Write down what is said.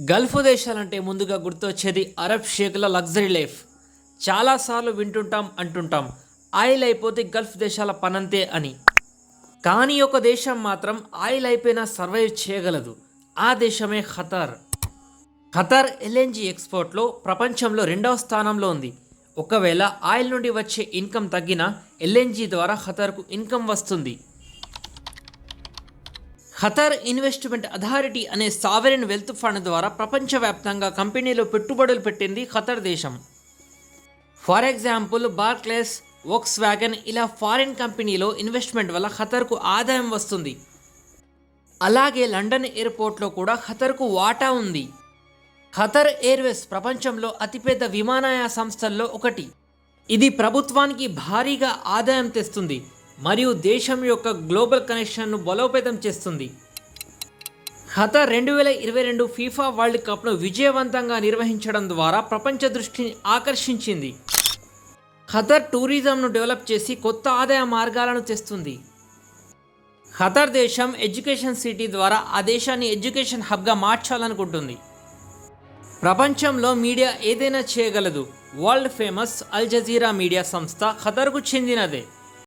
Gulf దేశాలంటే ముందుగా గుర్తొచ్చేది Arab షేక్ల luxury life. చాలాసార్లు వింటుంటాం అంటుంటాం ఆయిల్ అయిపోతే గల్ఫ్ దేశాల పనంతే అని. కానీ ఒక దేశం మాత్రం ఆయిల్ అయిపోయినా సర్వైవ్ చేయగలదు. ఆ దేశమే ఖతార్. ఖతార్ ఎల్ఎన్జి ఎక్స్పోర్ట్లో ప్రపంచంలో రెండవ స్థానంలో ఉంది. ఒకవేళ ఆయిల్ నుండి వచ్చే ఇన్కమ్ తగ్గినా ఎల్ఎన్జి ద్వారా ఖతార్కు ఇన్కమ్ వస్తుంది. ఖతర్ ఇన్వెస్ట్మెంట్ అథారిటీ అనే సావరిన్ వెల్త్ ఫండ్ ద్వారా ప్రపంచవ్యాప్తంగా కంపెనీలో పెట్టుబడులు పెట్టింది ఖతర్ దేశం. For example Barclays Volkswagen ఇలా ఫారిన్ కంపెనీలో ఇన్వెస్ట్మెంట్ వల్ల ఖతర్కు ఆదాయం వస్తుంది. అలాగే లండన్ ఎయిర్పోర్ట్లో కూడా ఖతర్కు వాటా ఉంది. ఖతర్ ఎయిర్వేస్ ప్రపంచంలో అతిపెద్ద విమానయాన సంస్థల్లో ఒకటి. ఇది ప్రభుత్వానికి భారీగా ఆదాయం తెస్తుంది. మరియు దేశం యొక్క గ్లోబల్ కనెక్షన్ను బలోపేతం చేస్తుంది. ఖతర్ రెండు వేల ఇరవై రెండు ఫీఫా వరల్డ్ కప్ను విజయవంతంగా నిర్వహించడం ద్వారా ప్రపంచ దృష్టిని ఆకర్షించింది. ఖతర్ టూరిజంను డెవలప్ చేసి కొత్త ఆదాయ మార్గాలను తెస్తుంది. ఖతర్ దేశం ఎడ్యుకేషన్ సిటీ ద్వారా ఆ దేశాన్ని ఎడ్యుకేషన్ హబ్గా మార్చాలనుకుంటుంది. ప్రపంచంలో మీడియా ఏదైనా చేయగలదు. World famous Al Jazeera media సంస్థ ఖతర్కు చెందినదే.